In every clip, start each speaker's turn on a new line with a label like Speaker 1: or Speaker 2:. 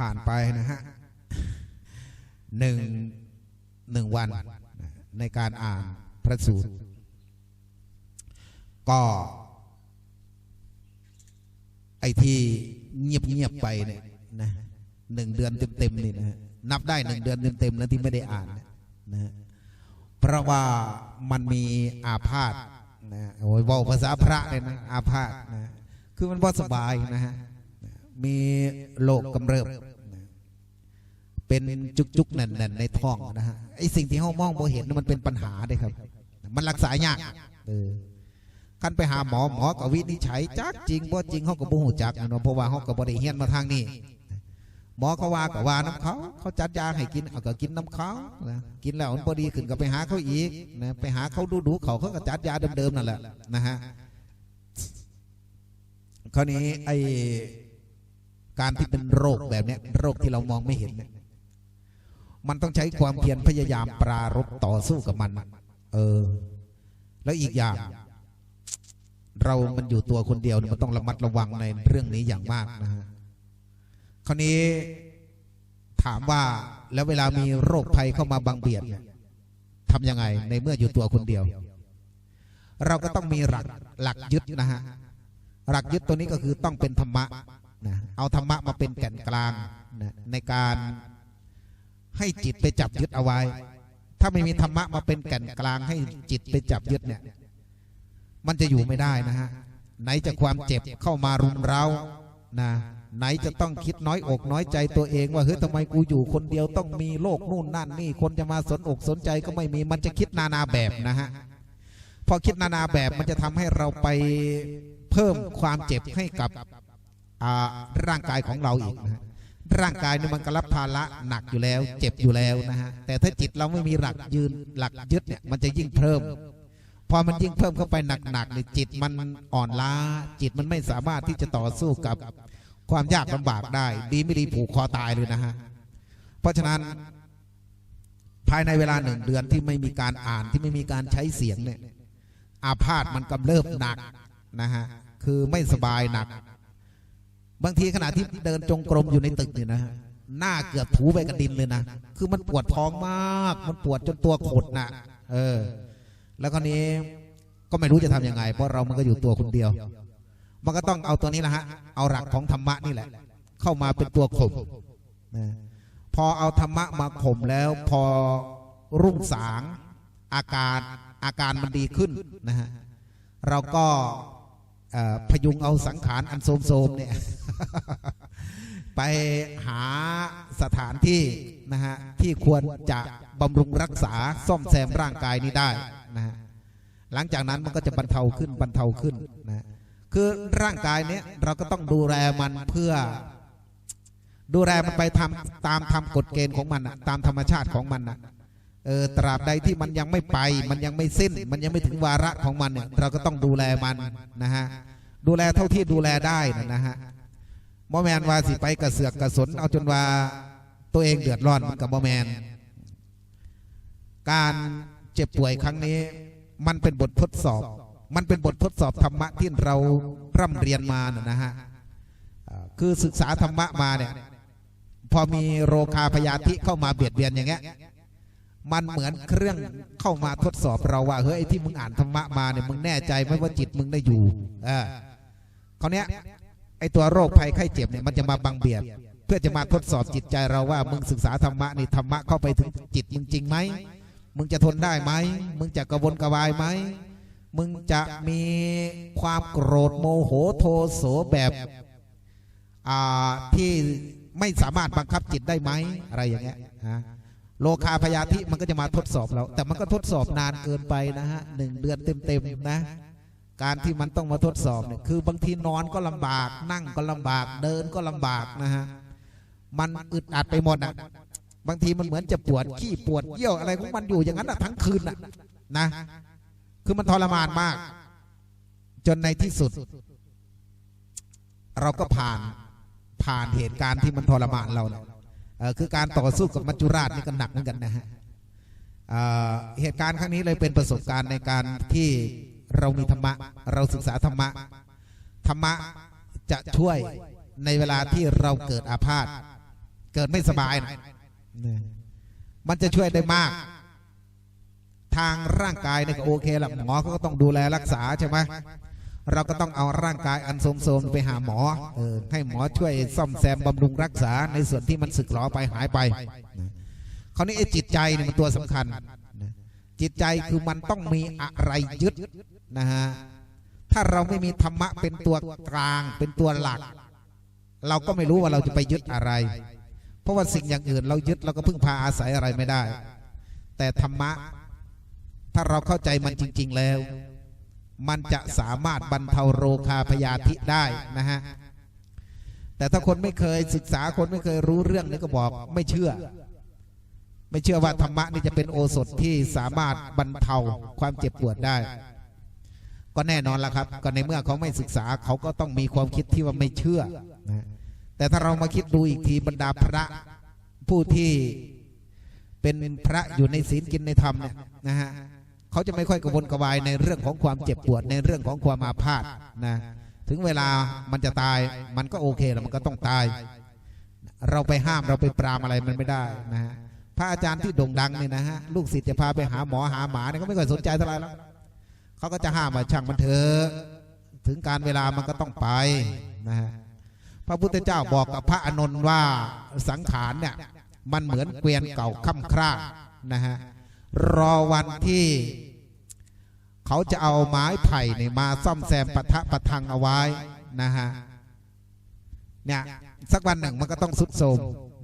Speaker 1: ผ่านไปนะฮะหนึ่งหนึ่งวันในการอ่านพระสูตร ก็ ไอที่เงียบเงียบไปเนี่ยนะหนึ่งเดือนเต็มๆนี่นะนับได้หนึ่งเดือนเต็มๆแล้วที่ไม่ได้อ่านนะเพราะว่ามันมีอาพาธนะโอ้ยบอกภาษาพระเลยนะอาพาธนะคือมันว่าสบายนะฮะมีโรคกำเริบ เป็นจุกๆแน่นๆในท้องนะฮะไอสิ่งที่เขามองโบเห็นน่ะมันเป็นปัญหาเลยครับ มันรักษายากเออคันไปหาหมอหมอกวินิจฉัยจักจริงบ่จริงเขาก็บ่ฮู้จักนะเนาะเพราะว่าเขาก็บ่ได้เฮียนมาทางนี้หมอเขาว่าก็ว่าน้ำเขาเขาจัดยาให้กินเอาก็กินน้ำเขานะกินแล้วมันบ่ดีขึ้นก็ไปหาเขาอีกนะไปหาเขาดูดูเขาเขาก็จัดยาเดิมๆนั่นแหละนะฮะคราวนี้ไอการที่เป็นโรคแบบเนี้ยโรคที่เรามองไม่เห็นเนี่ย มันต้องใช้ความเพียรพยายามปรารบต่อสู้กับมัน เออ แล้วอีกอย่าง เรามันอยู่ตัวคนเดียวมันต้องระมัดระวังในเรื่องนี้อย่างมากนะฮะคราวนี้ถามว่าแล้วเวลามีโรคภัยเข้ามาบังเบียดทำยังไง ในเมื่ออยู่ตัวคนเดียว เราก็ต้องมีหลักหลักยึดนะฮะหลักยึดตัวนี้ก็คือต้องเป็นธรรมะนะเอาธรรมะมาเป็นแก่นกลางนะในการ ให้จิตไปจับยึดเอาไว้ ถ้าไม่มีธรรมะมาเป็นแก่นกลาง ให้จิตไปจับยึดเนี่ย มันจะอยู่ไม่ได้นะฮะ ไหนจะความเจ็บเข้ามารุมเร้านะ ไหนจะต้องคิดน้อยอกน้อยใจตัวเองว่าเฮ้ยทำไมกูอยู่คนเดียวต้องมีโรคนู่นนั่นนี่ คนจะมาสนอกสนใจก็ไม่มี มันจะคิดนานาแบบนะฮะ พอคิดนานาแบบมันจะทำให้เราไปเพิ่มความเจ็บให้กับร่างกายของเราอีกนะฮะ ร่างกายนี่มันก็รับภาระหนักอยู่แล้ว เจ็บอยู่แล้วนะฮะแต่ถ้าจิตเราไม่มีหลักยืนหลักยึดเนี่ยมันจะยิ่งเพิ่มพอมันยิ่งเพิ่มเข้าไปหนักๆเนี่ยจิตมันอ่อนล้า จิตมันไม่สามารถที่จะต่อสู้กับความยากลำบากได้ ดีไม่ดีผูกคอตายเลยนะฮะเพราะฉะนั้นภายในเวลาหนึ่งเดือนที่ไม่มีการอ่านที่ไม่มีการใช้เสียงเนี่ยอาพาธมันกำเริบหนักนะฮะคือไม่สบายหนัก บางทีขณะที่เดินจงกรมอยู่ในตึกเนี่ยนะฮะหน้าเกือบถูไปกับดินเลยนะ คือมันปวดท้องมาก มันปวดจนตัวขดนะเออ แล้วคราวนี้ก็ไม่รู้จะทำยังไง เพราะเรามันก็อยู่ตัวคนเดียว มันก็ต้องเอาตัวนี้แหละฮะ เอาหลักของธรรมะนี่แหละ เข้ามาเป็นตัวข่มนะพอเอาธรรมะมาข่มแล้ว พอรุ่งสางอาการอาการมันดีขึ้นนะฮะ เราก็ พยุงเอาสังขารอันโทรมๆเนี่ยไปหาสถานที่นะฮะที่ควรจะบำรุงรักษาซ่อมแซมร่างกายนี้ได้นะฮะหลังจากนั้นมันก็จะบรรเทาขึ้นบรรเทาขึ้นนะคือร่างกายเนี้ยเราก็ต้องดูแลมันเพื่อ ดูแลมันไปทำตามทำกฎเกณฑ์ของมันนะตามธรรมชาติของมันนะ เออตราบใดที่มันยังไม่ไป มันยังไม่สิ้น มันยังไม่ถึงวาระของมันเนี่ยเราก็ต้องดูแลมันนะฮะดูแลเท่าที่ดูแลได้นะนะฮะบ่แมนว่าสิไปกระเสือกกระสนเอาจนว่าตัวเองเดือดร้อนมันกับบ่แมน การเจ็บป่วยครั้งนี้ มันเป็นบททดสอบ มันเป็นบททดสอบธรรมะที่เราร่ำเรียนมานะนะฮะคือศึกษาธรรมะมาเนี่ยพอมีโรคาพยาธิเข้ามาเบียดเบียนอย่างเงี้ย มันเหมือนเครื่องเข้ามาทดสอบเราว่าเฮ้ยไอ้ที่มึงอ่านธรรมะมาเนี่ยมึงแน่ใจไหมว่าจิตมึงได้อยู่เออคราวเนี้ยไอ้ตัวโรคภัยไข้เจ็บเนี่ยมันจะมาบังเบียดเพื่อจะมาทดสอบจิตใจเราว่ามึงศึกษาธรรมะนี่ธรรมะเข้าไปถึงจิตมึงจริงไหมมึงจะทนได้ไหมมึงจะกระวนกระวายไหมมึงจะมีความโกรธโมโหโทโสแบบอ่าที่ไม่สามารถบังคับจิตได้ไหมอะไรอย่างเงี้ยฮะ โลคาพยาธิมันก็จะมาทดสอบเรา แต่มันก็ทดสอบนานเกินไปนะฮะหนึ่งเดือนเต็มๆนะ การที่มันต้องมาทดสอบเนี่ยคือบางทีนอนก็ลำบาก นั่งก็ลำบาก เดินก็ลำบากนะฮะมันอึดอัดไปหมดอะบางทีมันเหมือนจะปวดขี้ปวดเยี่ยวอะไรของมันอยู่อย่างนั้นอะทั้งคืนอะนะ คือมันทรมานมาก จนในที่สุด เราก็ผ่านผ่านเหตุการณ์ที่มันทรมานเราเนี่ยเอ่อ คือการต่อสู้กับมัจจุราชนี่ก็หนักเหมือนกันนะฮะเหตุการณ์ครั้งนี้เลยเป็นประสบการณ์ในการที่เรามีธรรมะ เราศึกษาธรรมะ ธรรมะจะช่วยในเวลาที่เราเกิดอาพาธเกิดไม่สบายนะมันจะช่วยได้มาก ทางร่างกายเนี่ยก็โอเคแหละหมอเขาก็ต้องดูแลรักษาใช่ไหม เราก็ต้องเอาร่างกายอันโทรมๆไปหาหมอเออให้หมอช่วยซ่อมแซมบำรุงรักษาในส่วนที่มันสึกหรอไปหายไปนะคราวนี้ไอ้จิตใจเนี่ยมันตัวสำคัญนะจิตใจคือมันต้องมีอะไรยึดนะฮะถ้าเราไม่มีธรรมะเป็นตัวกลางเป็นตัวหลัก เราก็ไม่รู้ว่าเราจะไปยึดอะไร เพราะว่าสิ่งอย่างอื่นเรายึดเราก็พึ่งพาอาศัยอะไรไม่ได้ แต่ธรรมะ ถ้าเราเข้าใจมันจริง ๆ แล้ว มันจะสามารถบรรเทาโรคาพยาธิได้นะฮะแต่ถ้าคนไม่เคยศึกษาคนไม่เคยรู้เรื่องนี้ก็บอกไม่เชื่อ ไม่เชื่อว่าธรรมะนี่จะเป็นโอสถที่สามารถบรรเทาความเจ็บปวดได้ ก็แน่นอนละครับ ก็ในเมื่อเขาไม่ศึกษาเขาก็ต้องมีความคิดที่ว่าไม่เชื่อนะแต่ถ้าเรามาคิดดูอีกทีบรรดาพระผู้ที่เป็นพระอยู่ในศีลกินในธรรมเนี่ยนะฮะ เขาจะไม่ค่อยกระวนกระวายในเรื่องของความเจ็บปวดในเรื่องของความอาพาธนะ ถึงเวลามันจะตายมันก็โอเคแล้วมันก็ต้องตาย เราไปห้ามเราไปปรามอะไรมันไม่ได้นะฮะพระอาจารย์ที่โด่งดังเนี่ยนะฮะลูกศิษย์จะพาไปหาหมอหาหมาเนี่ยก็ไม่ค่อยสนใจเท่าไหร่แล้วเขาก็จะห้ามว่าช่างมันเถอะถึงการเวลามันก็ต้องไปนะฮะพระพุทธเจ้าบอกกับพระอานนท์ว่าสังขารเนี่ยมันเหมือนเกวียนเก่าค่ำคร่านะฮะ รอวันที่ เขาจะเอาไม้ไผ่เนี่ยมาซ่อมแซมปะทะปะทังเอาไว้นะฮะเนี่ยสักวันหนึ่งมันก็ต้องสุดโทม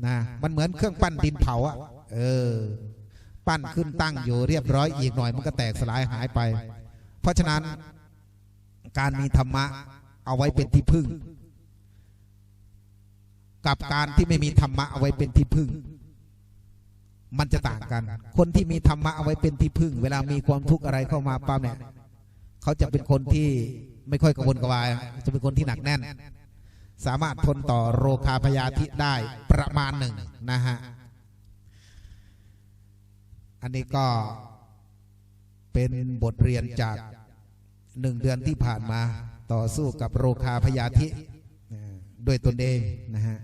Speaker 1: นะมันเหมือนเครื่องปั้นดินเผาอะเออ ปั้นขึ้นตั้งอยู่เรียบร้อยอีกหน่อย มันก็แตกสลายหายไป เพราะฉะนั้นการมีธรรมะเอาไว้เป็นที่พึ่ง กับการที่ไม่มีธรรมะเอาไว้เป็นที่พึ่ง มันจะต่างกัน คนที่มีธรรมะเอาไว้เป็นที่พึ่ง เวลามีความทุกข์อะไรเข้ามาปั๊บเนี่ยเขาจะเป็นคนที่ไม่ค่อยกระวนกระวายจะเป็นคนที่หนักแน่น สามารถทนต่อโรคาพยาธิได้ประมาณหนึ่งนะฮะอันนี้ก็เป็นบทเรียนจากหนึ่งเดือนที่ผ่านมาต่อสู้กับโรคาพยาธิด้วยตนเองนะฮะ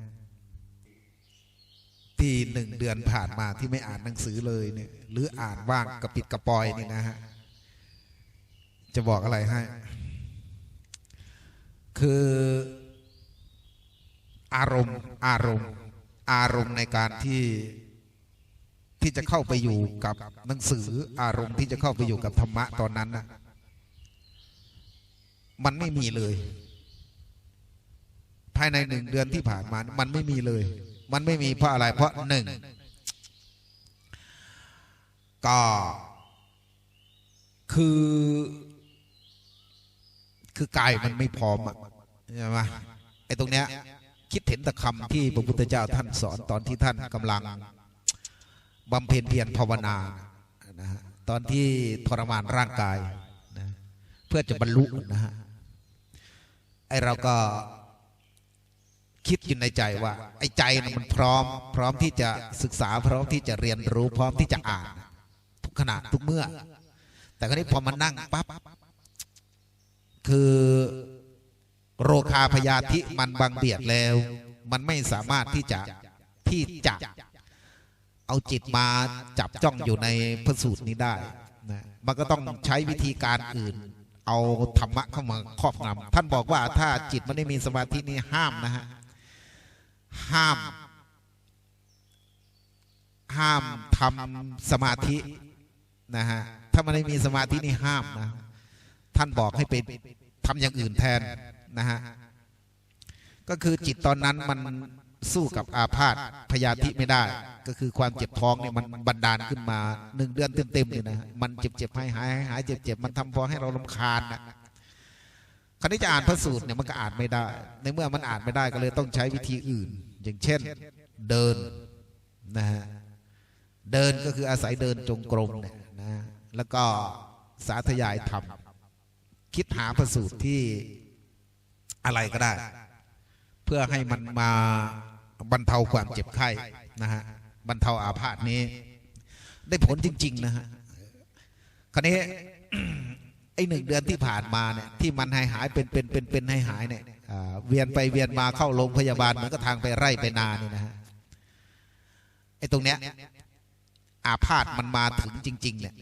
Speaker 1: ที่หนึ่งเดือนผ่านมาที่ไม่อ่านหนังสือเลยเนี่ย หรืออ่านว่างกระปิดกระปอยนี่นะฮะ จะบอกอะไรให้ คืออารมณ์อารมณ์ อารมณ์ในการที่ที่จะเข้าไปอยู่กับหนังสือ อารมณ์ที่จะเข้าไปอยู่กับธรรมะตอนนั้นนะมันไม่มีเลย ภายในหนึ่งเดือนที่ผ่านมา มันไม่มีเลย มันไม่มีเพราะอะไร เพราะหนึ่งก็คือ คือกายมันไม่พร้อมอะใช่ไหมไอ้ตรงเนี้ย คิดเห็นแต่คำที่พระพุทธเจ้าท่านสอนตอนที่ท่านกำลังบำเพ็ญเพียรภาวนานะฮะตอนที่ทรมานร่างกายนะเพื่อจะบรรลุนะฮะไอเราก็ คิดอยู่ในใจว่า ไอ้ใจมันพร้อม พร้อมที่จะศึกษาพร้อมที่จะเรียนรู้พร้อมที่จะอ่าน ทุกขณะทุกเมื่อ แต่คราวนี้พอมานั่งปั๊บคือโรคาพยาธิมันบังเบียดแล้ว มันไม่สามารถที่จะที่จะเอาจิตมาจับจ้องอยู่ในพระสูตรนี้ได้นะมันก็ต้องใช้วิธีการอื่น เอาธรรมะเข้ามาครอบงำท่านบอกว่าถ้าจิตมันไม่มีสมาธินี่ห้ามนะฮะ ห้าม ห้ามทำสมาธินะฮะถ้ามันไม่มีสมาธินี่ห้ามนะ ท่านบอกให้ไปทำอย่างอื่นแทนนะฮะก็คือจิตตอนนั้นมันสู้กับอาพาธพยาธิไม่ได้ ก็คือความเจ็บท้องเนี่ยมันบันดาลขึ้นมาหนึ่งเดือนเต็มๆเลยนะมันเจ็บเจ็บให้หายหายเจ็บเจ็บมันทำพอให้เราลำคาญนะ คราวนี้จะอ่านพระสูตรเนี่ยมันก็อ่านไม่ได้ ในเมื่อมันอ่านไม่ได้ก็เลยต้องใช้วิธีอื่น อย่างเช่นเดินนะฮะเดินก็คืออาศัยเดินจงกรมเนี่ยนะแล้วก็สาธยายธรรมคิดหาพระสูตรที่อะไรก็ได้ เพื่อให้มันมาบรรเทาความเจ็บไข้นะฮะบรรเทาอาพาธนี้ ได้ผลจริง ๆ นะฮะคราวนี้ อ้หนึ่งเดือนที่ผ่านมาเนี่ยที่มันหายหายเป็นเป็นเป็นเป็นให้หายเนี่ยเวียนไปเวียนมาเข้าโรงพยาบาลเหมือนก็ทางไปไร่ไปนานี่นะฮะไอ้ตรงเนี้ยอาพาธมันมาถึงจริง ๆ เนี่ย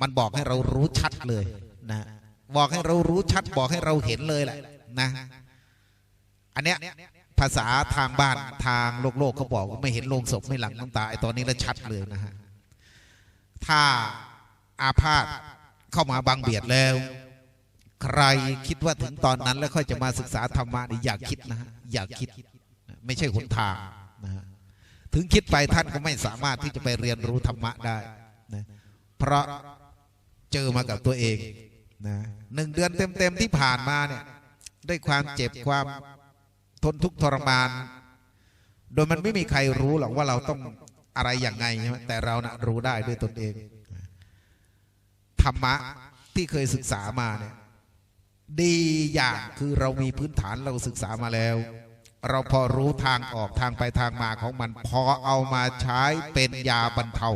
Speaker 1: มันบอกให้เรารู้ชัดเลยนะบอกให้เรารู้ชัดบอกให้เราเห็นเลยแหละนะ อันเนี้ยภาษาทางบ้านทางโลกโลกเขาบอกว่าไม่เห็นโลงศพไม่หลังน้ำตาไอ้ตอนนี้แล้วชัดเลยนะฮะถ้าอาพาธ เข้ามาบังเบียดแล้ว ใครคิดว่าถึงตอนนั้นแล้วค่อยจะมาศึกษาธรรมะนี่อย่าคิดนะฮะอย่าคิด ไม่ใช่หนทางนะฮะถึงคิดไปท่านก็ไม่สามารถที่จะไปเรียนรู้ธรรมะได้นะเพราะเจอมากับตัวเองนะหนึ่งเดือนเต็มๆที่ผ่านมาเนี่ยด้วยความเจ็บความทนทุกข์ทรมาน โดยมันไม่มีใครรู้หรอกว่าเราต้องอะไรอย่างไงใช่ไหมแต่เรานะรู้ได้ด้วยตนเอง ธรรมะที่เคยศึกษามาเนี่ยดีอย่างคือเรามีพื้นฐานเราศึกษามาแล้ว เราพอรู้ทางออกทางไปทางมาของมัน พอเอามาใช้เป็นยาบรรเทา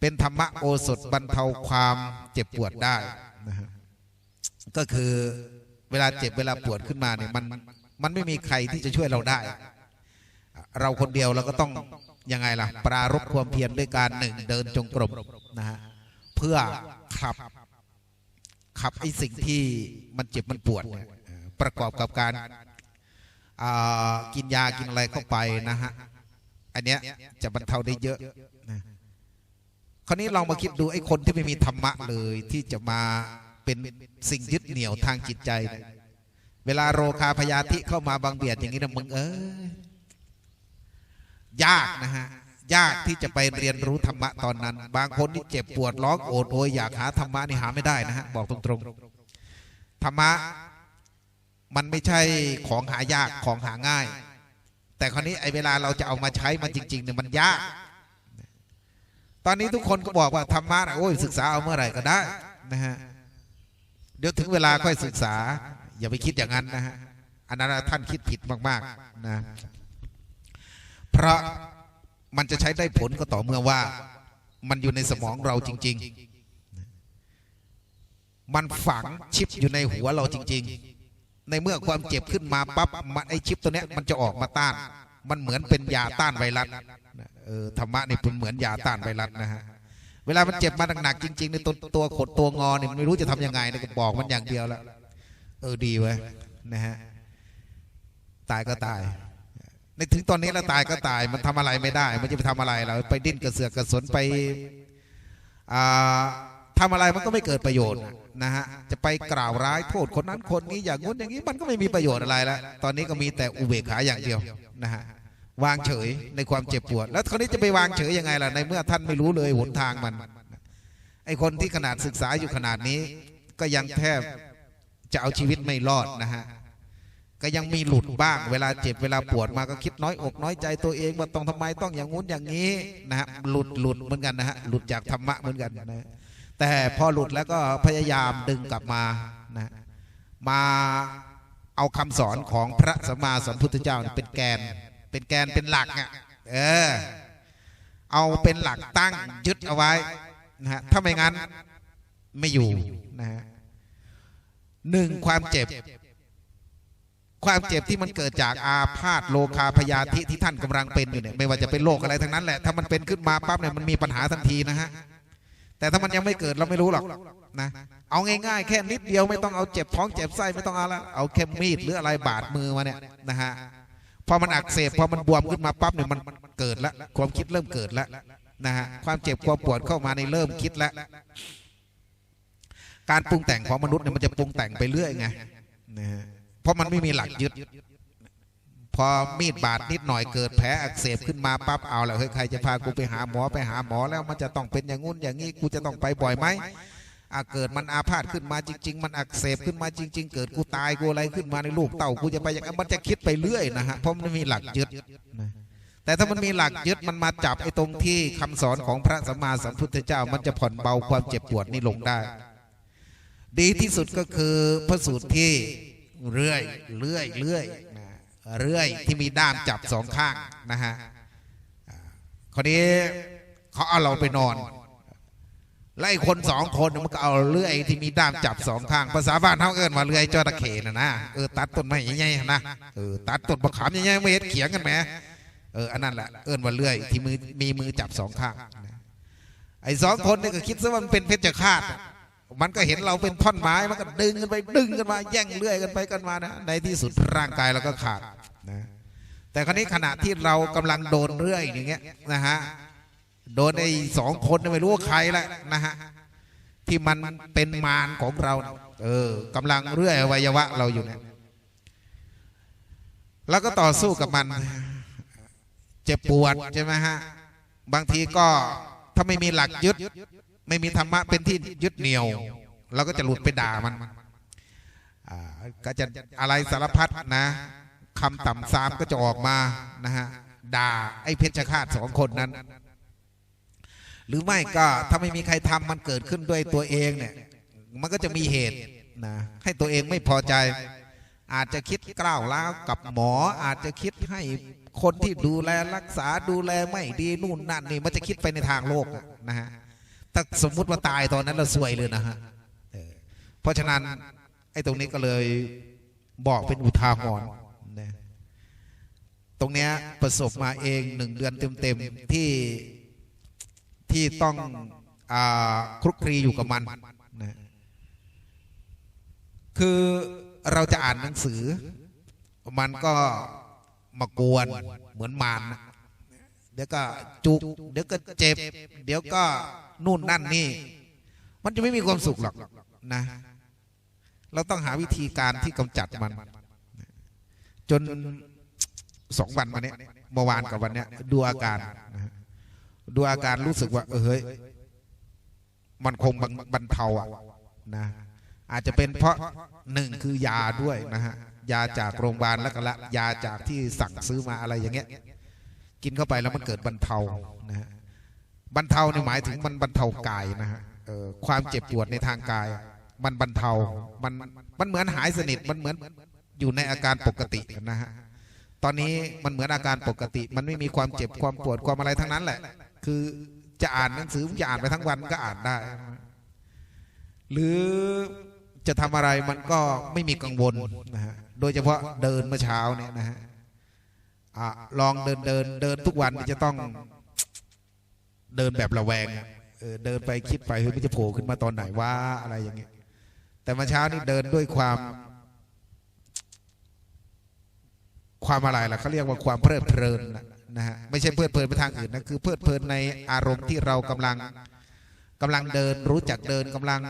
Speaker 1: เป็นธรรมะโอสถบรรเทาความเจ็บปวดได้นะฮะก็คือเวลาเจ็บเวลาปวดขึ้นมาเนี่ยมันมันไม่มีใครที่จะช่วยเราได้ เราคนเดียวเราก็ต้องยังไงล่ะ ปรารบความเพียรด้วยการหนึ่งเดินจงกรมนะฮะ เพื่อขับขับไอ้สิ่งที่มันเจ็บมันปวด ประกอบกับการกินยากินอะไรเข้าไปนะฮะอันเนี้ยจะบรรเทาได้เยอะนะคราวนี้ลองมาคิดดูไอ้คนที่ไม่มีธรรมะเลยที่จะมาเป็นสิ่งยึดเหนี่ยวทางจิตใจ เวลาโรคาพยาธิเข้ามาบังเบียดอย่างนี้นะมึงเอ้ยยากนะฮะ ยากที่จะไปเรียนรู้ธรรมะตอนนั้น บางคนที่เจ็บปวดร้องโอดโอยอยากหาธรรมะนี่หาไม่ได้นะฮะบอกตรงๆธรรมะมันไม่ใช่ของหายากของหาง่าย แต่คราวนี้ไอ้เวลาเราจะเอามาใช้มันจริงๆเนี่ยมันยาก ตอนนี้ทุกคนก็บอกว่าธรรมะโอ้ยศึกษาเอาเมื่อไหร่ก็ได้นะฮะเดี๋ยวถึงเวลาค่อยศึกษา อย่าไปคิดอย่างนั้นนะฮะอันนั้นท่านคิดผิดมาก ๆนะ เพราะ มันจะใช้ได้ผลก็ต่อเมื่อว่า มันอยู่ในสมองเราจริง ๆ มันฝังชิปอยู่ในหัวเราจริง ๆ ในเมื่อความเจ็บขึ้นมาปั๊บมันไอชิปตัวเนี้ยมันจะออกมาต้าน มันเหมือนเป็นยาต้านไวรัสเออธรรมะนี่เป็นเหมือนยาต้านไวรัสนะฮะเวลามันเจ็บมาหนักๆจริง ๆ ในตัวตัวขดตัวงอเนี่ยไม่รู้จะทำยังไงนะก็บอกมันอย่างเดียวแล้วเออดีเว้ยนะฮะตายก็ตาย ในถึงตอนนี้แล้วตายก็ตาย มันทำอะไรไม่ได้ มันจะไปทำอะไรเราไปดิ้นกระเสือกกระสนไปอ่าทำอะไรมันก็ไม่เกิดประโยชน์นะฮะจะไปกล่าวร้ายโทษคนนั้นคนนี้อย่างงู้นอย่างนี้มันก็ไม่มีประโยชน์อะไรแล้วตอนนี้ก็มีแต่อุเบกขาอย่างเดียวนะฮะวางเฉยในความเจ็บปวด แล้วคราวนี้จะไปวางเฉยยังไงล่ะในเมื่อท่านไม่รู้เลยหนทางมันไอคนที่ขนาดศึกษาอยู่ขนาดนี้ ก็ยังแทบจะเอาชีวิตไม่รอดนะฮะ ก็ยังมีหลุดบ้าง เวลาเจ็บเวลาปวดมาก็คิดน้อยอกน้อยใจตัวเองว่าต้องทำไมต้องอย่างงู้นอย่างนี้นะฮะหลุดหลุดเหมือนกันนะฮะหลุดจากธรรมะเหมือนกันนะแต่พอหลุดแล้วก็พยายามดึงกลับมานะมาเอาคำสอนของพระสัมมาสัมพุทธเจ้าเป็นแกน เป็นแกนเป็นหลักอะเออเอาเป็นหลักตั้งยึดเอาไว้นะฮะถ้าไม่งั้นไม่อยู่นะฮะหนึ่งความเจ็บ ความเจ็บที่มันเกิดจากอาพาธโลคาพยาธิที่ท่านกำลังเป็นอยู่เนี่ยไม่ว่าจะเป็นโรคอะไรทั้งนั้นแหละถ้ามันเป็นขึ้นมาปั๊บเนี่ยมันมีปัญหาทันทีนะฮะแต่ถ้ามันยังไม่เกิดเราไม่รู้หรอกนะเอาง่ายๆ แค่นิดเดียวไม่ต้องเอาเจ็บท้องเจ็บไส้ไม่ต้องเอาละเอาแค่มีดหรืออะไรบาดมือมาเนี่ยนะฮะพอมันอักเสบพอมันบวมขึ้นมาปั๊บเนี่ยมันเกิดล้วความคิดเริ่มเกิดล้วนะฮะความเจ็บความปวดเข้ามาในเริ่มคิดแล้วการปรุงแต่งของมนุษย์เนี่ยมันจะปรุงแต่งไปเรื่อยไงนะฮะ เพราะมันไม่มีหลักยึด พอมีดบาดนิดหน่อยเกิดแผลอักเสบขึ้นมาปั๊บเอาแล้วเฮ้ยใครจะพากูไปหาหมอไปหาหมอแล้วมันจะต้องเป็นอย่างงู้นอย่างนี้กูจะต้องไปบ่อยไหมอาเกิดมันอาพาธขึ้นมาจริง ๆ มันอักเสบขึ้นมาจริง ๆ เกิดกูตายกูอะไรขึ้นมาในลูกเต่ากูจะไปอย่างนั้นมันจะคิดไปเรื่อยนะฮะเพราะมันมีหลักยึดนะแต่ถ้ามันมีหลักยึดมันมาจับไอ้ตรงที่คำสอนของพระสัมมาสัมพุทธเจ้า มันจะผ่อนเบาความเจ็บปวดนี่ลงได้ ดีที่สุดก็คือพระสูตรที่ เรื่อยเรื่อยเรื่อยนะเรื่อยที่มีด้ามจับสองข้างนะฮะอ่าคนนี้เขาเอาเราไปนอนไล่คนสองคนมันก็เอาเลื่อยที่มีด้ามจับสองข้างภาษาบ้านเขาเอิ้นว่าเลื่อยจระเขนะนะเออตัดต้นไม้ใหญ่ๆนะเออตัดต้นมะขามใหญ่ๆไม่เห็นเขียงกันแหมเอออันนั้นแหละเอิ้นว่าเลื่อยที่มือมีมือจับสองข้างไอ้สองคนนี่ก็คิดซะว่ามันเป็นเพชฌฆาต มันก็เห็นเราเป็นท่อนไม้มันก็ดึงกันไปดึงกันมาแย่งเลื่อยกันไปกันมานะในที่สุดร่างกายเราก็ขาดนะแต่คราวนี้ขณะที่เรากำลังโดนเรื่อยอย่างเงี้ยนะฮะโดนไอ้สองคนไม่รู้ใครแหละนะฮะที่มันเป็นมารของเราเนี่ยเออกำลังเรื่อยอวัยวะเราอยู่เนี่ยแล้วก็ต่อสู้กับมันเจ็บปวดใช่ไหมฮะบางทีก็ถ้าไม่มีหลักยึด ไม่มีธรรมะเป็นที่ยึดเหนี่ยว เราก็จะหลุดไปด่ามันก็จะอะไรสารพัดนะคำต่ำซามก็จะออกมานะฮะด่าไอ้เพชฌฆาตสองคนนั้น หรือไม่ก็ถ้าไม่มีใครทำมันเกิดขึ้นด้วยตัวเองเนี่ย มันก็จะมีเหตุนะให้ตัวเองไม่พอใจ อาจจะคิดกล้าวล้าวกับหมอ อาจจะคิดให้คนที่ดูแลรักษาดูแลไม่ดีนู่นนั่นนี่มันจะคิดไปในทางโลกนะฮะ ถ้าสมมุติว่าตายตอนนั้นเราซวยเลยนะฮะเพราะฉะนั้นไอ้ตรงนี้ก็เลยบอกเป็นอุทาหรณ์นะตรงเนี้ยประสบมาเองหนึ่งเดือนเต็มๆที่ที่ต้องอคลุกคลีอยู่กับมันนะคือเราจะอ่านหนังสือ มันก็มากวนเหมือนมารเดี๋ยวก็จุก เดี๋ยวก็เจ็บ เดี๋ยวก็ นู่นนั่นนี่ มันจะไม่มีความสุขหรอกนะ เราต้องหาวิธีการที่กำจัดมัน จนสองวันมาเนี้ยเมื่อวานกับวันเนี้ยดูอาการดูอาการรู้สึกว่าเออเฮ้ยมันคงบรรบรรเทาอะนะอาจจะเป็นเพราะหนึ่งคือยาด้วยนะฮะยาจากโรงพยาบาลแล้วก็ละยาจากที่สั่งซื้อมาอะไรอย่างเงี้ย กินเข้าไปแล้วมันเกิดบรรเทานะฮะ บรรเทาในยหมายถึงมันบรรเทากายนะฮะเอ่อความเจ็บปวดในทางกาย มันบรรเทามันมันเหมือนหายสนิทมันเหมือนอยู่ในอาการปกตินะฮะตอนนี้มันเหมือนอาการปกติ มันไม่มีความเจ็บความปวดความอะไรทั้งนั้นแหละ คือจะอ่านหนังสือจะอ่านไปทั้งวันก็อ่านได้ หรือจะทำอะไรมันก็ไม่มีกังวลนะฮะโดยเฉพาะเดินเมื่อเช้าเนี่ยนะฮะอะลองเดินเดินเดินทุกวันจะต้อง เดินแบบระแวงเออเดินไปคิดไปเฮ้ยมันจะโผล่ขึ้นมาตอนไหนว่าอะไรอย่างเงี้ยแต่เมื่อเช้านี่เดินด้วยความ ความอะไรล่ะเขาเรียกว่าความเพลิดเพลินนะฮะไม่ใช่เพลิดเพลินไปทางอื่นนะคือเพลิดเพลินในอารมณ์ที่เรากำลังกำลังเดินรู้จักเดินกำลัง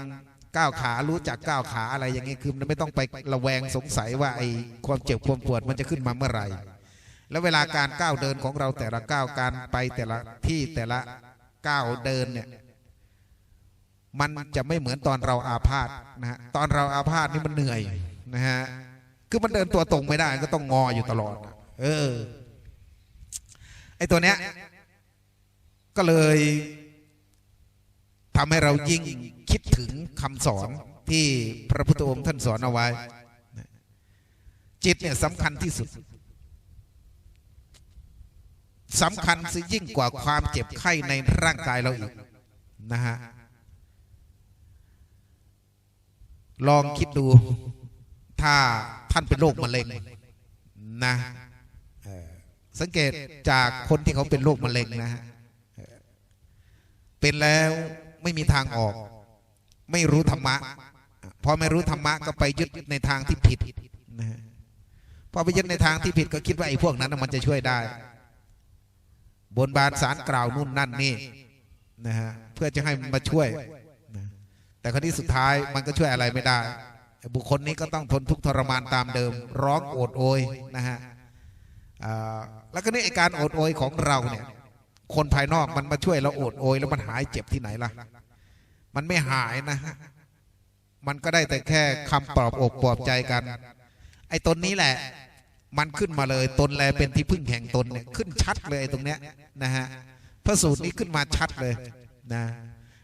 Speaker 1: ก้าวขารู้จักก้าวขาอะไรอย่างเงี้ยคือมันไม่ต้องไประแวงสงสัยว่าไอ้ความเจ็บความปวดมันจะขึ้นมาเมื่อไหร่ แล้วเวลาการก้าวเดินของเราแต่ละก้าวการไปแต่ละที่แต่ละ ก้าวเดินเนี่ยมันจะไม่เหมือนตอนเราอาพาธนะฮะตอนเราอาพาธนี่มันเหนื่อยนะฮะคือมันเดินตัวตรงไม่ได้ก็ต้องงออยู่ตลอด เออไอตัวเนี้ยก็เลยทำให้เรายิ่งคิดถึงคำสอนที่พระพุทธองค์ท่านสอนเอาไว้ จิตเนี่ยสำคัญที่สุด สำคัญซะยิ่งกว่าความเจ็บไข้ในร่างกายเราอีกนะฮะลองคิดดู ถ้าท่านเป็นโรคมะเร็งนะสังเกตจากคนที่เขาเป็นโรคมะเร็งนะฮะเป็นแล้วไม่มีทางออก ไม่รู้ธรรมะพอไม่รู้ธรรมะก็ไปยึดในทางที่ผิดนะฮะพอไปยึดในทางที่ผิดก็คิดว่าไอ้พวกนั้นมันจะช่วยได้ บนบานสารกล่าวนู่นนั่นนี่นะฮะเพื่อจะให้มันมาช่วยนะแต่ครั้นี้สุดท้ายมันก็ช่วยอะไรไม่ได้บุคคลนี้ก็ต้องทนทุกข์ทรมานตามเดิม ร้องโอดโอยนะฮะแล้วก็นี่ไอการโอดโอยของเราเนี่ยคนภายนอกมันมาช่วยเราโอดโอยแล้วมันหายเจ็บที่ไหนล่ะ มันไม่หายนะฮะมันก็ได้แต่แค่คำปลอบอกปลอบใจกัน ไอ้ตนนี้แหละ มันขึ้นมาเลยตนแลเป็นที่พึ่งแห่งตนเนี่ยขึ้นชัดเลยตรงเนี้ยนะฮะพระสูตรนี้ขึ้นมาชัดเลยนะ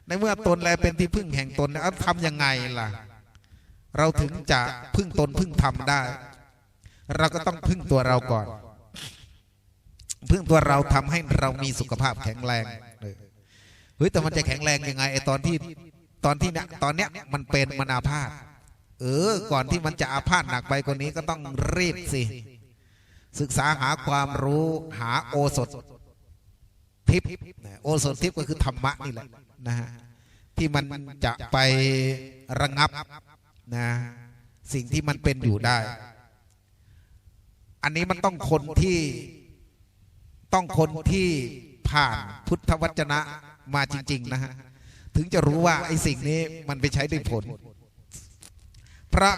Speaker 1: ในเมื่อตนแลเป็นที่พึ่งแห่งตนแล้วทำยังไงล่ะ เราถึงจะพึ่งตนพึ่งทำได้ เราก็ต้องพึ่งตัวเราก่อน พึ่งตัวเราทำให้เรามีสุขภาพแข็งแรงเออเฮ้ยแต่มันจะแข็งแรงยังไงไอตอนที่ตอนที่เนี้ยตอนเนี้ยมันเป็นมนาพาธเออ ก่อนที่มันจะอาพาธหนักไปกว่านี้ก็ต้องรีบสิ ศึกษาหาความรู้หาโอสถทิพย์โอสถทิพย์ก็คือธรรมะนี่แหละนะฮะที่มันจะไประงับนะสิ่งที่มันเป็นอยู่ได้ อันนี้มันต้องคนที่ต้องคนที่ผ่านพุทธวจนะมาจริง ๆ นะฮะ ถึงจะรู้ว่าไอ้สิ่งนี้มันไปใช้ได้ผล พระ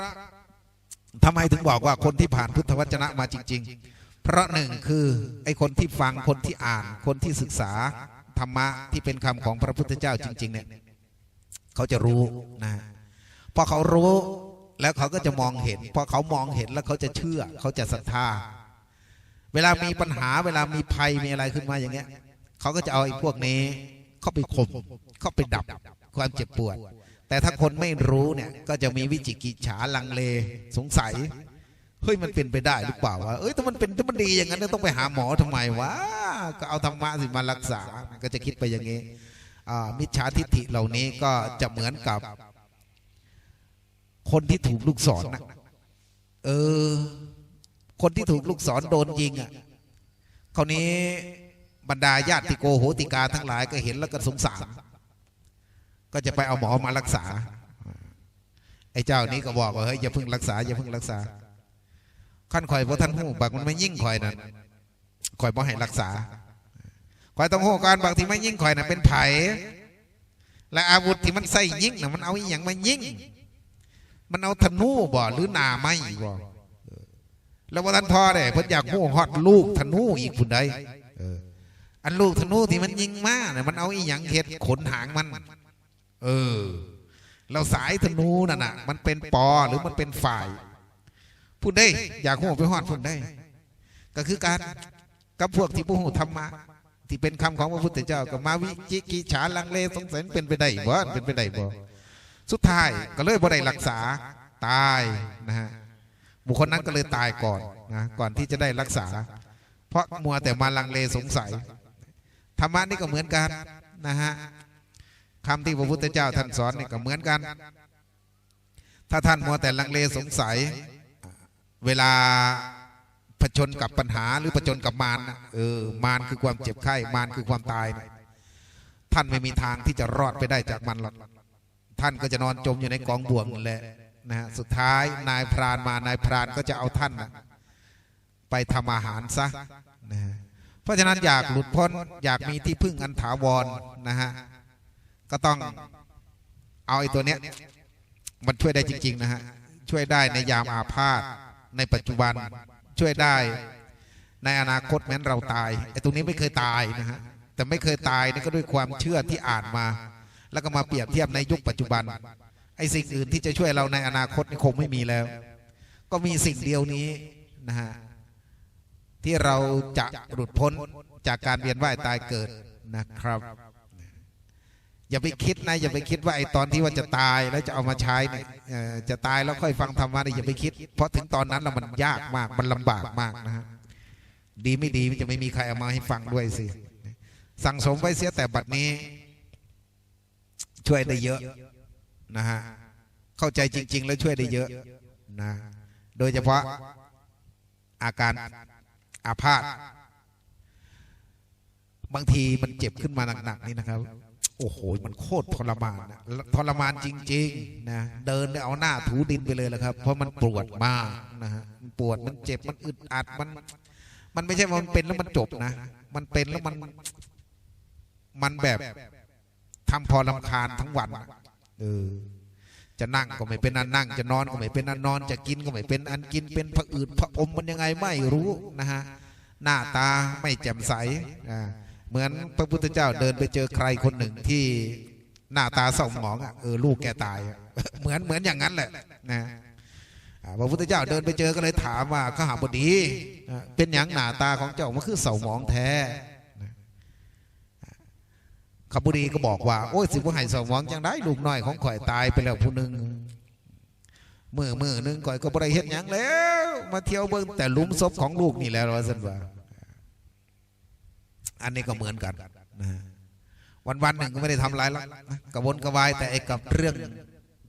Speaker 1: ทำไมถึงบอกว่าคนที่ผ่านพุทธวจนะมาจริง ๆ เพราะหนึ่งคือไอ้คนที่ฟังคนที่อ่าน คนที่ศึกษาธรรมะที่เป็นคำของพระพุทธเจ้าจริง ๆ เนี่ยเขาจะรู้นะพอเขารู้แล้วเขาก็จะมองเห็นพอเขามองเห็นแล้วเขาจะเชื่อ เขาจะศรัทธา เวลามีปัญหาเวลามีภัยมีอะไรขึ้นมาอย่างเงี้ยเขาก็จะเอาไอ้พวกนี้เข้าไปข่มเข้าไปดับความเจ็บปวด แต่ถ้าคนไม่รู้เนี่ยก็จะมีวิจิกิจฉาลังเลสงสัยเฮ้ยมันเป็นไปได้หรือเปล่าวะเอ้ยถ้ามันเป็นถ้ามันดีอย่างนั้นต้องไปหาหมอทำไมวะก็เอาธรรมะสิมารักษาก็จะคิดไปอย่างนี้อ่ามิจฉาทิฏฐิเหล่านี้ก็จะเหมือนกับ คนที่ถูกลูกศรนะเออ คนที่ถูกลูกศรโดนยิงอะคราวนี้บรรดาญาติโกโหติกาทั้งหลายก็เห็นแล้วก็สงสาร ก็จะไปเอาหมอมารักษา ไอ้เจ้านี้ก็บอกว่าเฮ้ยอย่าเพิ่งรักษาอย่าเพิ่งรักษาขั้นข่อยเพราะท่านหูบักมันไม่ยิ่งข่อยนั่นข่อยบ่ให้รักษาข่อยต้องหูการบางที่ไม่ยิ่งข่อยน่ะเป็นไผ่และอาวุธที่มันใส่ยิ่งน่ะมันเอาอหย่างมายิ่งมันเอาธนูบ่หรือหนาไม้บ่แล้วว่าท่านพ่อเด้เพิ่นอยากหูฮอดลูกธนูอีกผู้ใดเอออันลูกธนูที่มันยิงมาเนี่ยมันเอาอีหยังเฮ็ดขนหางมัน เออ เราสายธนูนั่นน่ะ มันเป็นปอหรือมันเป็นฝ่าย พูดได้ อยากหูไปฮอดพูดได้ ก็คือการกับพวกที่ผู้หูธรรมะที่เป็นคำของพระพุทธเจ้าก็มาวิจิกิจฉาลังเลสงสัยเป็นไปได้บ่เป็นไปได้บ่สุดท้ายก็เลยบ่ได้รักษาตายนะฮะบุคคลนั้นก็เลยตายก่อนนะก่อนที่จะได้รักษา เพราะมัวแต่มาลังเลสงสัยธรรมะนี่ก็เหมือนกันนะฮะ คำที่พระพุทธเจ้าท่านสอนนี่ก็เหมือนกัน ถ้าท่านมัวแต่ลังเลสงสัย เวลาผจญกับปัญหาหรือผจญกับมารเออมารคือความเจ็บไข้มารคือความตายนะท่านไม่มีทางที่จะรอดไปได้จากมันหรอกท่านก็จะนอนจมอยู่ในกองบ่วงนั่นแหละนะฮะสุดท้ายนายพรานมานายพรานก็จะเอาท่านนะไปทำอาหารซะนะฮะเพราะฉะนั้นอยากหลุดพ้นอยากมีที่พึ่งอันถาวรนะฮะ ก็ต้องเอาไอ้ตัวเนี้ยมันช่วยได้จริง ๆ นะฮะ ช่วยได้ในยามอาพาธในปัจจุบันช่วยได้ในอนาคตแม้นเราตายไอ้ตรงนี้ไม่เคยตายนะฮะแต่ไม่เคยตายนี่ก็ด้วยความเชื่อที่อ่านมา แล้วก็มาเปรียบเทียบในยุคปัจจุบันไอ้สิ่งอื่นที่จะช่วยเราในอนาคตนี่คงไม่มีแล้ว ก็มีสิ่งเดียวนี้นะฮะที่เราจะหลุดพ้นจากการเวียนว่ายตายเกิดนะครับ อย่าไปคิดนะ อย่าไปคิดว่าไอ้ตอนที่ว่าจะตายแล้วจะเอามาใช้เนี่ยจะตายแล้วค่อยฟังธรรมะนี่อย่าไปคิด เพราะถึงตอนนั้นแล้วมันยากมากมันลำบากมากนะฮะดีไม่ดีจะไม่มีใครเอามาให้ฟังด้วยสิสั่งสมไว้เสียแต่บัดนี้ ช่วยได้เยอะนะฮะเข้าใจจริง ๆ แล้วช่วยได้เยอะนะโดยเฉพาะอาการอาพาธบางทีมันเจ็บขึ้นมาหนักๆนี่นะครับ โอ้โห มันโคตรทรมานนะทรมานจริงๆนะเดินเนี่ยเอาหน้าถูดินไปเลยแหละครับ เพราะมันปวดมากนะฮะมันปวดมันเจ็บมันอึดอัดมัน มันไม่ใช่ว่ามันเป็นแล้วมันจบนะ มันเป็นแล้วมัน มันแบบทำพอลำคาญทั้งวันเออจะนั่งก็ไม่เป็นอันนั่ง จะนอนก็ไม่เป็นอันนอน จะกินก็ไม่เป็นอันกินเป็นผะอืดผะอมมันยังไงไม่รู้นะฮะหน้าตาไม่แจ่มใสอ่า เหมือนพระพุทธเจ้าเดินไปเจอใครคนหนึ่งที่หน้าตาเศร้าหมองอะเออลูกแกตาย เหมือนเหมือนอย่างนั้นแหละนะพระพุทธเจ้าเดินไปเจอก็เลยถามว่าข้าหาบดีเป็นอย่างหน้าตาของเจ้ามันคือเศร้าหมองแท้นะขบุดีก็บอกว่า โอ้ยสิบ่ให้เศร้าหมองจังได้ลูกน้อยของข่อยตายไปแล้วผู้หนึ่งมือมือหนึงข่อยก็บ่ได้เฮ็ดยังแล้ว มาเที่ยวเบิ่งแต่ลุมศพของลูกนี่แหล้วว่าซั่นว่า อันนี้ก็เหมือนกันนะวันวันๆหนึ่งก็ไม่ได้ทำอะไรหรอกนะกระวนกระวายแต่ไอ้กับเรื่อง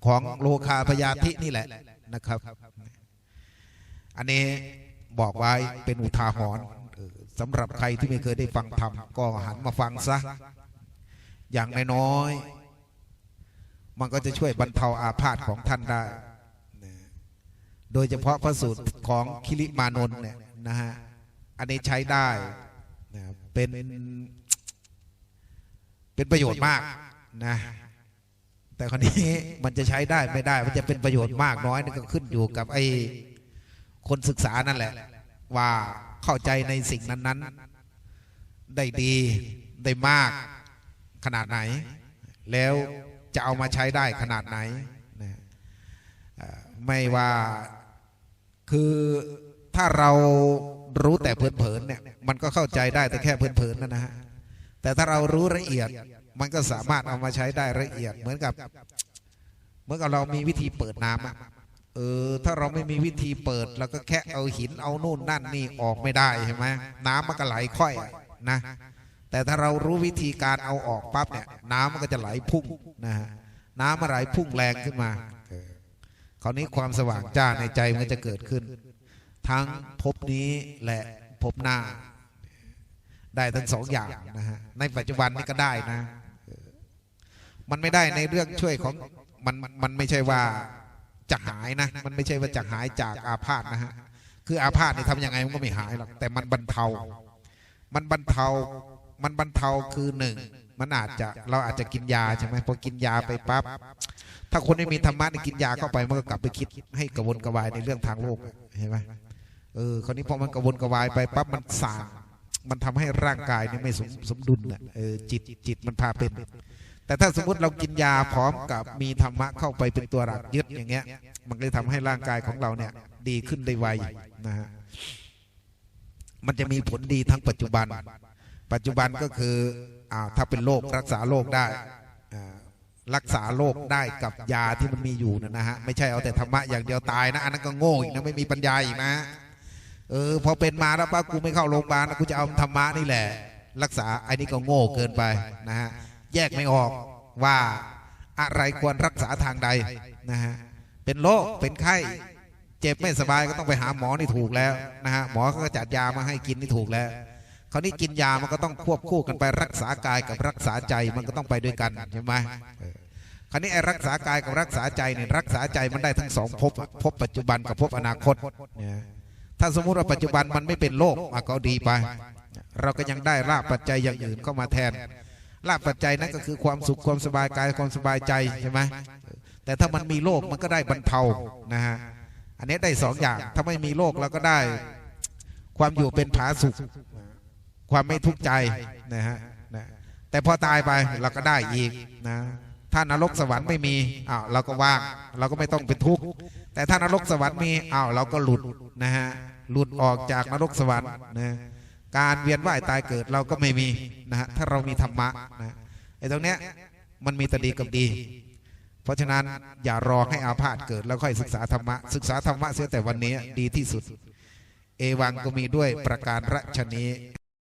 Speaker 1: ของโลคาพยาธินี่แหละนะครับ อันนี้บอกไว้เป็นอุทาหรณ์สำหรับใครที่ไม่เคยได้ฟังธรรมก็หันมาฟังซะ อย่างน้อยๆมันก็จะช่วยบรรเทาอาพาธของท่านได้ โดยเฉพาะพระสูตรของคิริมานนท์เนี่ยนะฮะ อันนี้ใช้ได้นะ เป็น เป็นประโยชน์มากนะ แต่คราวนี้มันจะใช้ได้ไม่ได้ มันจะเป็นประโยชน์มากน้อยนี่ก็ขึ้นอยู่กับไอ้คนศึกษานั่นแหละ ว่าเข้าใจในสิ่งนั้น ๆ ได้ดีได้มากขนาดไหน แล้วจะเอามาใช้ได้ขนาดไหนนะไม่ว่าคือถ้าเรารู้แต่เพลินๆเนี่ย มันก็เข้าใจได้แต่แค่เพลินๆนั่นนะฮะแต่ถ้าเรารู้ละเอียดมันก็สามารถเอามาใช้ได้ละเอียดเหมือนกับเหมือนกับเรามีวิธีเปิดน้ำอะเออถ้าเราไม่มีวิธีเปิดเราก็แค่เอาหินเอานู่นนั่นนี่ออกไม่ได้ใช่ไหมน้ำมันก็ไหลค่อยอะนะ แต่ถ้าเรารู้วิธีการเอาออกปั๊บเนี่ยน้ำมันก็จะไหลพุ่งนะฮะน้ำมันไหลพุ่งแรงขึ้นมาเออคราวนี้ความสว่างจ้าในใจมันก็จะเกิดขึ้น ทั้งภพนี้และภพหน้า ได้ทั้งสองอย่างนะฮะในปัจจุบันนี้ก็ได้นะเออมันไม่ได้ในเรื่องช่วยของมันมันไม่ใช่ว่าจะหายนะ มันไม่ใช่ว่าจะหายจากอาพาธนะฮะคืออาพาธนี่ทำยังไงมันก็ไม่หายหรอกแต่มันบรรเทา มันบรรเทามันบรรเทาคือหนึ่งมันอาจจะเราอาจจะกินยาใช่ไหมพอกินยาไปปั๊บถ้าคนไม่มีธรรมะนี่กินยาเข้าไปมันก็กลับไปคิดให้กระวนกระวายในเรื่องทางโลกอะเห็นไหมเออคราวนี้พอมันกระวนกระวายไปปั๊บมันสาง มันทำให้ร่างกายนี่ไม่สมสมดุลน่ะเออจิตจิตมันพาเป็น แต่ถ้าสมมติเรากินยาพร้อมกับมีธรรมะเข้าไปเป็นตัวหลักยึดอย่างเงี้ย มันเลยทำให้ร่างกายของเราเนี่ย ดีขึ้นได้ไวนะฮะมันจะมีผลดีทั้งปัจจุบัน ปัจจุบันก็คืออ่าถ้าเป็นโรครักษาโรคได้อ่ารักษาโรคได้กับยาที่มันมีอยู่นะนะฮะไม่ใช่เอาแต่ธรรมะอย่างเดียวตายนะอันนั้นก็โง่อีกนะไม่มีปัญญาอีกนะ เออพอเป็นมาแล้วป้ากูไม่เข้าโรงพยาบาลนะกูจะเอาธรรมะนี่แหละ รักษาไอ้นี่ก็โง่เกินไปนะฮะแยกไม่ออกว่าอะไรควรรักษาทางใดนะฮะเป็นโรคเป็นไข้เจ็บไม่สบายก็ต้องไปหาหมอนี่ถูกแล้วนะฮะหมอก็จัดยามาให้กินนี่ถูกแล้วคราวนี้กินยามันก็ต้องควบคู่กันไปรักษากายกับรักษาใจมันก็ต้องไปด้วยกันใช่ไหมคราวนี้ไอ้รักษากายกับรักษาใจเนี่ยรักษาใจมันได้ทั้งสองภพภพปัจจุบันกับภพอนาคตเนี่ย ถ้าสมมุติว่าปัจจุบันมันไม่เป็นโรคก็ดีไป เราก็ยังได้ลาภปัจจัยอย่างอื่นเข้ามาแทนลาภปัจจัยนั้นก็คือความสุขความสบายกายความสบายใจใช่ไหมแต่ถ้ามันมีโรคมันก็ได้บรรเทานะฮะอันนี้ได้สองอย่างถ้าไม่มีโรคเราก็ได้ ความอยู่เป็นผาสุข ความไม่ทุกข์ใจนะฮะนะแต่พอตายไปเราก็ได้อีกนะถ้านรกสวรรค์ไม่มีอ้าวเราก็ว่าง เราก็ไม่ต้องเป็นทุกข์แต่ถ้านรกสวรรค์มีอ้าวเราก็หลุดนะฮะ หลุดออกจากนรกสวรรค์นะการเวียนว่ายตายเกิดเราก็ไม่มีนะฮะถ้าเรามีธรรมะนะไอ้ตรงเนี้ยมันมีแต่ดีกับดี เพราะฉะนั้นอย่ารอให้อาพาธเกิดแล้วค่อยศึกษาธรรมะศึกษาธรรมะเสียแต่วันนี้ดีที่สุด เอวังก็มีด้วยประการรัชนี้